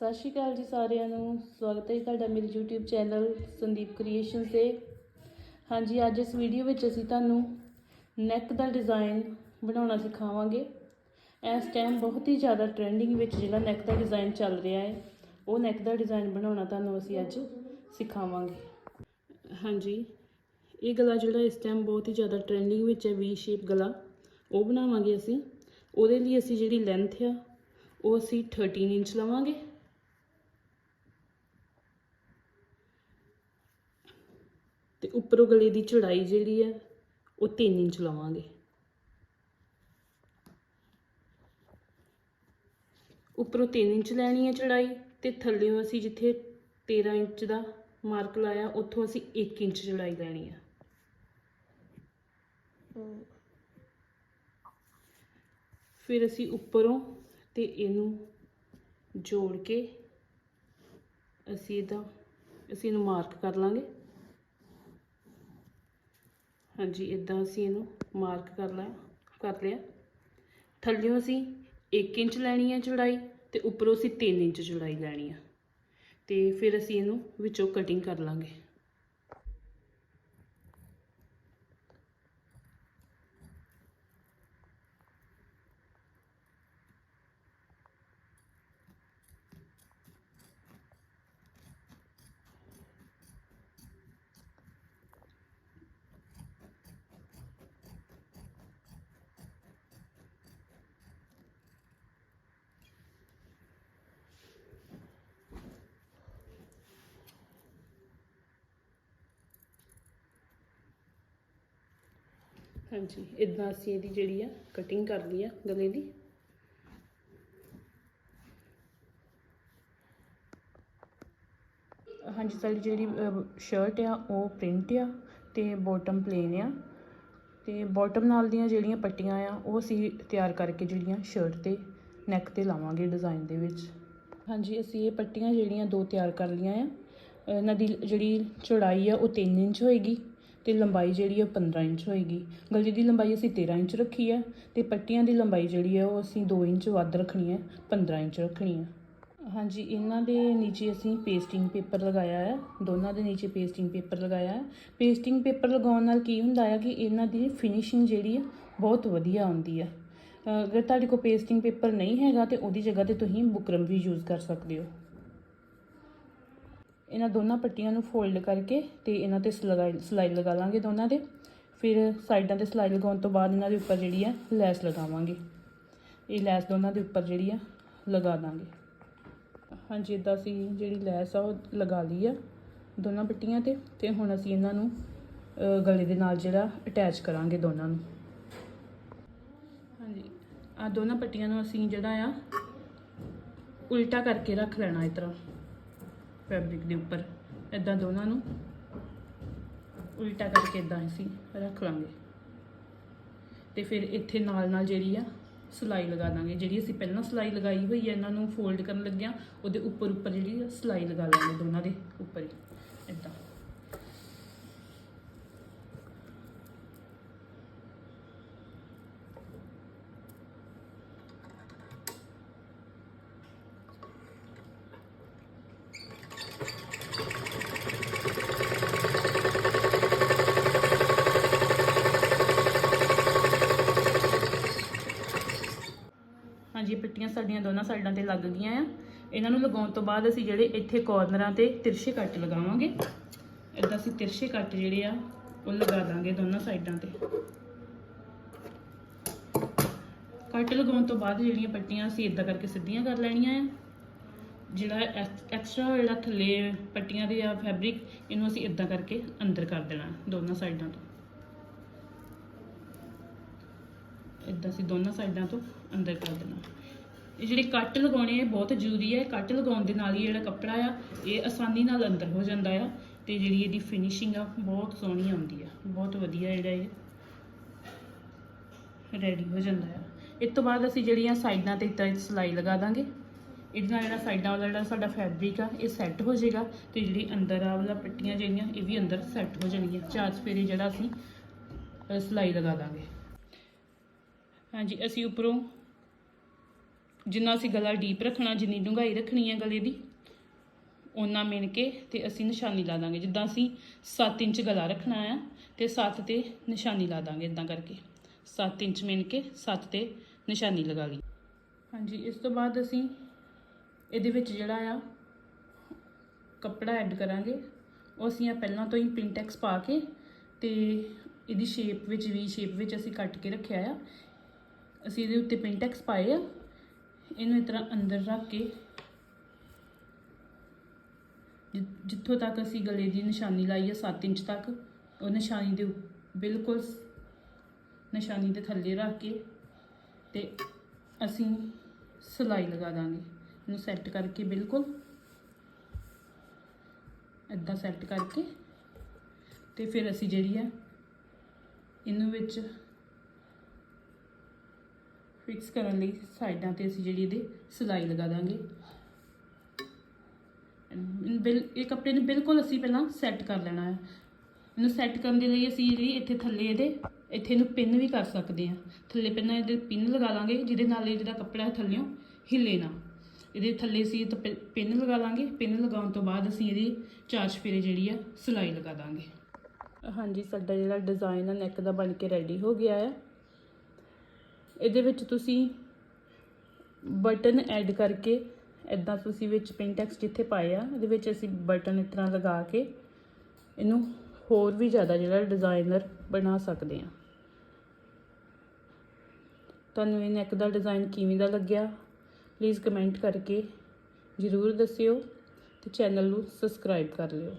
ਸਤਿ ਸ਼੍ਰੀ ਅਕਾਲ ਜੀ ਸਾਰਿਆਂ ਨੂੰ। ਸਵਾਗਤ ਹੈ ਜੀ ਤੁਹਾਡਾ ਮੇਰੇ YouTube ਚੈਨਲ ਸੰਦੀਪ ਕ੍ਰੀਏਸ਼ਨਸ ਤੇ। ਹਾਂਜੀ, ਅੱਜ ਇਸ ਵੀਡੀਓ ਵਿੱਚ ਅਸੀਂ ਤੁਹਾਨੂੰ ਨੈਕ ਦਾ ਡਿਜ਼ਾਈਨ ਬਣਾਉਣਾ ਸਿਖਾਵਾਂਗੇ। ਇਸ ਟਾਈਮ ਬਹੁਤ ਹੀ ਜ਼ਿਆਦਾ ਟ੍ਰੈਂਡਿੰਗ ਵਿੱਚ ਜਿਹੜਾ ਨੈਕ ਦਾ ਡਿਜ਼ਾਈਨ ਚੱਲ ਰਿਹਾ ਹੈ, ਉਹ ਨੈਕ ਦਾ ਡਿਜ਼ਾਈਨ ਬਣਾਉਣਾ ਤੁਹਾਨੂੰ ਅਸੀਂ ਅੱਜ ਸਿਖਾਵਾਂਗੇ। ਹਾਂਜੀ, ਇਹ ਗਲਾ ਜਿਹੜਾ ਇਸ ਟਾਈਮ ਬਹੁਤ ਹੀ ਜ਼ਿਆਦਾ ਟ੍ਰੈਂਡਿੰਗ ਵਿੱਚ ਹੈ ਵੀ ਸ਼ੇਪ ਗਲਾ, ਉਹ ਬਣਾਵਾਂਗੇ ਅਸੀਂ। ਉਹਦੇ ਲਈ ਅਸੀਂ ਜਿਹੜੀ ਲੈਂਥ ਆ, ਉਹ ਅਸੀਂ 13 ਇੰਚ ਲਵਾਂਗੇ। ਤੇ ਉੱਪਰੋਂ ਗਲੇ ਦੀ ਚੌੜਾਈ ਜਿਹੜੀ ਹੈ ਉਹ 3 ਇੰਚ ਲਵਾਂਗੇ। ਉੱਪਰੋਂ 3 ਇੰਚ ਲੈਣੀ ਹੈ ਚੌੜਾਈ ਤੇ ਥੱਲੇੋਂ ਅਸੀਂ ਜਿੱਥੇ 13 ਇੰਚ ਦਾ ਮਾਰਕ ਲਾਇਆ, ਉੱਥੋਂ ਅਸੀਂ 1 ਇੰਚ ਚੜਾਈ ਲੈਣੀ ਹੈ ਫਿਰ ਅਸੀਂ ਉੱਪਰੋਂ ਤੇ ਇਹਨੂੰ ਜੋੜ ਕੇ ਅਸੀਂ ਇਹਦਾ, ਅਸੀਂ ਇਹਨੂੰ ਮਾਰਕ ਕਰ ਲਾਂਗੇ। ਹਾਂਜੀ ਇਦਾਂ ਅਸੀਂ ਇਹਨੂੰ ਮਾਰਕ ਕਰ ਲਿਆ ਕਰ ਲਿਆ। ਥੱਲਿਓਂ ਅਸੀਂ 1 ਇੰਚ ਲੈਣੀ ਹੈ ਚੌੜਾਈ ਤੇ ਉੱਪਰੋਂ ਅਸੀਂ 3 ਇੰਚ ਚੌੜਾਈ ਲੈਣੀ ਆ ਤੇ ਫਿਰ ਅਸੀਂ ਇਹਨੂੰ ਵਿੱਚੋਂ ਕਟਿੰਗ ਕਰ ਲਾਂਗੇ। ਹਾਂਜੀ ਇਦਾਂ ਅਸੀਂ ਇਹਦੀ ਜਿਹੜੀ ਆ ਕਟਿੰਗ ਕਰ ਲਈ ਆ ਗਲੇ ਦੀ। ਹਾਂਜੀ, ਸਾਡੀ ਜਿਹੜੀ ਸ਼ਰਟ ਆ, ਉਹ ਪ੍ਰਿੰਟ ਆ ਤੇ ਬਾਟਮ ਪਲੇਨ ਆ। ਤੇ ਬਾਟਮ ਨਾਲ ਦੀਆਂ ਜਿਹੜੀਆਂ ਪੱਟੀਆਂ ਆ, ਉਹ ਅਸੀਂ ਤਿਆਰ ਕਰਕੇ ਜਿਹੜੀਆਂ ਸ਼ਰਟ ਤੇ ਨੈਕ ਤੇ ਲਾਵਾਂਗੇ ਡਿਜ਼ਾਈਨ ਦੇ ਵਿੱਚ। ਹਾਂਜੀ, ਅਸੀਂ ਇਹ ਪੱਟੀਆਂ ਜਿਹੜੀਆਂ ਦੋ ਤਿਆਰ ਕਰ ਲਈਆਂ ਆ। ਇਹਨਾਂ ਦੀ ਜਿਹੜੀ ਚੌੜਾਈ ਆ, ਉਹ 3 ਇੰਚ ਹੋਏਗੀ। ਤੇ ਲੰਬਾਈ ਜਿਹੜੀ ਆ 15 ਇੰਚ ਹੋਏਗੀ। ਗਲੇ ਦੀ ਲੰਬਾਈ ਅਸੀਂ 13 ਇੰਚ ਰੱਖੀ ਹੈ ਤੇ ਪੱਟੀਆਂ ਦੀ ਲੰਬਾਈ ਜਿਹੜੀ ਹੈ ਉਹ ਅਸੀਂ 2 ਇੰਚ ਵੱਧ ਰੱਖਣੀ ਹੈ 15 ਇੰਚ ਰੱਖਣੀ ਹੈ ਹਾਂਜੀ, ਇਹਨਾਂ ਦੇ ਨੀਚੇ ਅਸੀਂ ਪੇਸਟਿੰਗ ਪੇਪਰ ਲਗਾਇਆ ਹੈ ਦੋਨਾਂ ਦੇ ਨੀਚੇ ਪੇਸਟਿੰਗ ਪੇਪਰ ਲਗਾਇਆ ਹੈ ਪੇਸਟਿੰਗ ਪੇਪਰ ਲਗਾਉਣ ਨਾਲ ਕੀ ਹੁੰਦਾ ਹੈ ਕਿ ਇਹਨਾਂ ਦੀ ਫਿਨਿਸ਼ਿੰਗ ਜਿਹੜੀ ਹੈ ਬਹੁਤ ਵਧੀਆ ਆਉਂਦੀ ਹੈ ਅਗਰ ਤੁਹਾਡੇ ਕੋਲ ਪੇਸਟਿੰਗ ਪੇਪਰ ਨਹੀਂ ਹੈਗਾ ਤੇ ਉਹਦੀ ਜਗ੍ਹਾ ਤੇ ਤੁਸੀਂ ਬੁਕਰਮ ਵੀ ਯੂਜ਼ ਕਰ ਸਕਦੇ ਹੋ। ਇਹਨਾਂ ਦੋਨਾਂ ਪੱਟੀਆਂ ਨੂੰ ਫੋਲਡ ਕਰਕੇ ਤੇ ਇਹਨਾਂ ਤੇ ਸਲਾਈ ਸਲਾਈ ਲਗਾ ਲਾਂਗੇ ਦੋਨਾਂ ਦੇ। ਫਿਰ ਸਾਈਡਾਂ ਤੇ ਸਲਾਈ ਲਗਾਉਣ ਤੋਂ ਬਾਅਦ ਇਹਨਾਂ ਦੇ ਉੱਪਰ ਜਿਹੜੀ ਆ ਲੈਸ ਲਗਾਵਾਂਗੇ। ਇਹ ਲੈਸ ਦੋਨਾਂ ਦੇ ਉੱਪਰ ਜਿਹੜੀ ਆ ਲਗਾ ਦਾਂਗੇ। ਹਾਂਜੀ ਇਦਾਂ ਅਸੀਂ ਜਿਹੜੀ ਲੈਸ ਆ ਉਹ ਲਗਾ ਲਈ ਆ ਦੋਨਾਂ ਪੱਟੀਆਂ ਤੇ ਤੇ ਹੁਣ ਅਸੀਂ ਇਹਨਾਂ ਨੂੰ ਗਲੇ ਦੇ ਨਾਲ ਜਿਹੜਾ ਅਟੈਚ ਕਰਾਂਗੇ ਦੋਨਾਂ ਨੂੰ। ਹਾਂਜੀ ਆ ਦੋਨਾਂ ਪੱਟੀਆਂ ਨੂੰ ਅਸੀਂ ਜਿਹੜਾ ਆ ਉਲਟਾ ਕਰਕੇ ਰੱਖ ਲੈਣਾ ਇਸ ਤਰ੍ਹਾਂ। ਫੈਬਰਿਕ ਦੇ ਉੱਪਰ। ਇਦਾਂ ਦੋਨਾਂ ਨੂੰ ਉਲਟਾ ਕਰਕੇ ਇਦਾਂ ਅਸੀਂ ਰੱਖ ਲਾਂਗੇ। ਤੇ ਫਿਰ ਇੱਥੇ ਨਾਲ ਨਾਲ ਜਿਹੜੀ ਆ ਸਲਾਈ ਲਗਾ ਦਾਂਗੇ। ਜਿਹੜੀ ਅਸੀਂ ਪਹਿਲਾਂ ਸਲਾਈ ਲਗਾਈ ਹੋਈ ਹੈ ਇਹਨਾਂ ਨੂੰ ਫੋਲਡ ਕਰਨ ਲੱਗਿਆ, ਉਹਦੇ ਉੱਪਰ ਉੱਪਰ ਜਿਹੜੀ ਆ ਸਲਾਈ ਲਗਾ ਲਾਂਗੇ ਦੋਨਾਂ ਦੇ ਉੱਪਰ ਹੀ। ਇਦਾਂ ਹਾਂਜੀ ਇਹ ਦੋਨਾਂ ਸਾਈਡਾਂ ਤੇ ਲੱਗ ਗਈਆਂ ਆ। ਇਹਨਾਂ ਨੂੰ ਲਗਾਉਣ ਤੋਂ ਬਾਅਦ ਅਸੀਂ ਜਿਹੜੇ ਇੱਥੇ ਕੋਰਨਰਾਂ ਤੇ ਤਿਰਛੇ ਕੱਟ ਲਗਾਵਾਂਗੇ। ਇਦਾਂ ਅਸੀਂ ਤਿਰਛੇ ਕੱਟ ਜਿਹੜੇ ਆ, ਉਹ ਲਗਾ ਦਾਂਗੇ ਦੋਨਾਂ ਸਾਈਡਾਂ ਤੇ। ਕੱਟ ਲਗਾਉਣ ਤੋਂ ਬਾਅਦ ਜਿਹੜੀਆਂ ਪੱਟੀਆਂ ਅਸੀਂ ਇਦਾਂ ਕਰਕੇ ਸਿੱਧੀਆਂ ਕਰ ਲੈਣੀਆਂ ਆ। ਜਿਹੜਾ ਐਕਸਟਰਾ ਜਿਹੜਾ ਥੱਲੇ ਪੱਟੀਆਂ ਦੇ ਆ ਫੈਬਰਿਕ ਇਹਨੂੰ ਅਸੀਂ ਇਦਾਂ ਕਰਕੇ ਅੰਦਰ ਕਰ ਦੇਣਾ ਦੋਨਾਂ ਸਾਈਡਾਂ ਤੋਂ। ਇਦਾਂ ਅਸੀਂ ਦੋਨਾਂ ਸਾਈਡਾਂ ਤੋਂ ਅੰਦਰ ਕਰ ਦੇਣਾ। ਜਿਹੜੇ ਕੱਟ ਲਗਾਉਣੇ ਆ ਬਹੁਤ ਜ਼ਰੂਰੀ ਹੈ। ਕੱਟ ਲਗਾਉਣ ਦੇ ਨਾਲ ਹੀ ਜਿਹੜਾ ਕੱਪੜਾ ਆ ਇਹ ਆਸਾਨੀ ਨਾਲ ਅੰਦਰ ਹੋ ਜਾਂਦਾ ਆ ਤੇ ਜਿਹੜੀ ਇਹਦੀ ਫਿਨਿਸ਼ਿੰਗ ਆ ਬਹੁਤ ਸੋਹਣੀ ਆਉਂਦੀ ਆ। ਬਹੁਤ ਵਧੀਆ ਜਿਹੜਾ ਇਹ ਰੈਡੀ ਹੋ ਜਾਂਦਾ ਆ। ਇਸ ਤੋਂ ਬਾਅਦ ਅਸੀਂ ਜਿਹੜੀਆਂ ਸਾਈਡਾਂ ਤੇ ਇੱਦਾਂ ਸਲਾਈ ਲਗਾ ਦਾਂਗੇ। ਇਹਦੇ ਨਾਲ ਜਿਹੜਾ ਸਾਈਡਾਂ ਵਾਲਾ ਜਿਹੜਾ ਸਾਡਾ ਫੈਬਰਿਕ ਆ ਇਹ ਸੈੱਟ ਹੋ ਜਾਏਗਾ ਤੇ ਜਿਹੜੀ ਅੰਦਰ ਆ ਵਾਲਾ ਪੱਟੀਆਂ ਜਿਹੜੀਆਂ ਇਹ ਵੀ ਅੰਦਰ ਸੈੱਟ ਹੋ ਜਾਣਗੀਆਂ। ਚਾਰ ਸਫੇਰੇ ਜਿਹੜਾ ਅਸੀਂ ਅ, ਸਿਲਾਈ ਲਗਾ ਦਾਂਗੇ। ਹਾਂਜੀ ਅਸੀਂ ਉੱਪਰੋਂ ਜਿੰਨਾ ਅਸੀਂ ਗਲਾ ਡੀਪ ਰੱਖਣਾ, ਜਿੰਨੀ ਡੂੰਘਾਈ ਰੱਖਣੀ ਹੈ ਗਲੇ ਦੀ ਉਹਨਾਂ ਮਿਣ ਕੇ ਤੇ ਅਸੀਂ ਨਿਸ਼ਾਨੀ ਲਾ ਦਾਂਗੇ। ਜਿੱਦਾਂ ਅਸੀਂ 7 ਇੰਚ ਗਲਾ ਰੱਖਣਾ ਆ ਤੇ 7 ਤੇ ਨਿਸ਼ਾਨੀ ਲਾ ਦਾਂਗੇ ਇਦਾਂ ਕਰਕੇ। 7 ਇੰਚ ਮਿਣ ਕੇ 7 ਤੇ ਨਿਸ਼ਾਨੀ ਲਗਾ ਲਈ। ਹਾਂਜੀ, ਇਸ ਤੋਂ ਬਾਅਦ ਅਸੀਂ ਇਹਦੇ ਵਿੱਚ ਜਿਹੜਾ ਆ ਕੱਪੜਾ ਐਡ ਕਰਾਂਗੇ। ਉਹ ਅਸੀਂ ਆ ਪਹਿਲਾਂ ਤੋਂ ਹੀ ਪਿੰਟੈਕਸ ਪਾ ਕੇ ਤੇ ਇਹਦੀ ਸ਼ੇਪ ਵਿੱਚ ਵੀ ਸ਼ੇਪ ਵਿੱਚ ਅਸੀਂ ਕੱਟ ਕੇ ਰੱਖਿਆ ਆ। ਅਸੀਂ ਇਹਦੇ ਉੱਤੇ ਪਿੰਟੈਕਸ ਪਾਏ ਆ। ਇਹਨੂੰ ਇਸ ਤਰ੍ਹਾਂ ਅੰਦਰ ਰੱਖ ਕੇ ਜਿ- ਜਿੱਥੋਂ ਤੱਕ ਅਸੀਂ ਗਲੇ ਦੀ ਨਿਸ਼ਾਨੀ ਲਾਈ ਹੈ 7 ਇੰਚ ਤੱਕ, ਉਹ ਨਿਸ਼ਾਨੀ ਦੇ ਉ- ਬਿਲਕੁਲ ਨਿਸ਼ਾਨੀ ਦੇ ਥੱਲੇ ਰੱਖ ਕੇ ਤੇ ਅਸੀਂ ਸਿਲਾਈ ਲਗਾ ਦਾਂਗੇ। ਇਹਨੂੰ ਸੈੱਟ ਕਰਕੇ ਬਿਲਕੁਲ ਇੱਦਾਂ ਸੈੱਟ ਕਰਕੇ ਤੇ ਫਿਰ ਅਸੀਂ ਜਿਹੜੀ ਹੈ ਇਹਨੂੰ ਵਿੱਚ ਫਿਕਸ ਕਰਨ ਲਈ ਸਾਈਡਾਂ ਤੇ ਅਸੀਂ ਜਿਹੜੀ ਇਹਦੇ ਸਿਲਾਈ ਲਗਾ ਦਾਂਗੇ। ਬਿਲ, ਇਹ ਕੱਪੜੇ ਨੂੰ ਬਿਲਕੁਲ ਅਸੀਂ ਪਹਿਲਾਂ ਸੈੱਟ ਕਰ ਲੈਣਾ ਹੈ। ਇਹਨੂੰ ਸੈੱਟ ਕਰਨ ਦੇ ਲਈ ਅਸੀਂ ਜਿਹੜੀ ਇੱਥੇ ਥੱਲੇ ਇਹਦੇ, ਇੱਥੇ ਇਹਨੂੰ ਪਿੰਨ ਵੀ ਕਰ ਸਕਦੇ ਹਾਂ। ਥੱਲੇ ਪਹਿਲਾਂ ਇਹਦੇ ਪਿੰਨ ਲਗਾ ਲਾਂਗੇ, ਜਿਹਦੇ ਨਾਲ ਇਹ ਜਿਹੜਾ ਕੱਪੜਾ ਹੈ ਥੱਲਿਓਂ ਹਿੱਲੇ ਨਾ। ਇਹਦੇ ਥੱਲੇ ਅਸੀਂ ਤਾਂ ਪਿੰਨ ਲਗਾ ਲਾਂਗੇ। ਪਿੰਨ ਲਗਾਉਣ ਤੋਂ ਬਾਅਦ ਅਸੀਂ ਇਹਦੀ ਚਾਰ ਚਫੇਰੇ ਜਿਹੜੀ ਆ ਸਿਲਾਈ ਲਗਾ ਦਾਂਗੇ। ਹਾਂਜੀ, ਸਾਡਾ ਜਿਹੜਾ ਡਿਜ਼ਾਈਨ ਆ ਨੈਕ ਦਾ ਬਣ ਕੇ ਰੈਡੀ ਹੋ ਗਿਆ ਹੈ। ਇਹਦੇ ਵਿੱਚ ਤੁਸੀਂ ਬਟਨ ਐਡ ਕਰਕੇ ਇਦਾਂ ਤੁਸੀਂ ਵਿੱਚ ਪਿੰਟੈਕਸ ਜਿੱਥੇ ਪਾਏ ਆ, ਇਹਦੇ ਵਿੱਚ ਅਸੀਂ ਬਟਨ ਇਸ ਤਰ੍ਹਾਂ ਲਗਾ ਕੇ ਇਹਨੂੰ ਹੋਰ ਵੀ ਜ਼ਿਆਦਾ ਜਿਹੜਾ ਡਿਜ਼ਾਈਨਰ ਬਣਾ ਸਕਦੇ ਆ। ਤੁਹਾਨੂੰ ਇਹ ਨੈਕ ਦਾ ਡਿਜ਼ਾਈਨ ਕਿਵੇਂ ਦਾ ਲੱਗਿਆ ਪਲੀਜ਼ ਕਮੈਂਟ ਕਰਕੇ ਜ਼ਰੂਰ ਦੱਸਿਓ ਤੇ ਚੈਨਲ ਨੂੰ ਸਬਸਕ੍ਰਾਈਬ ਕਰ ਲਿਓ।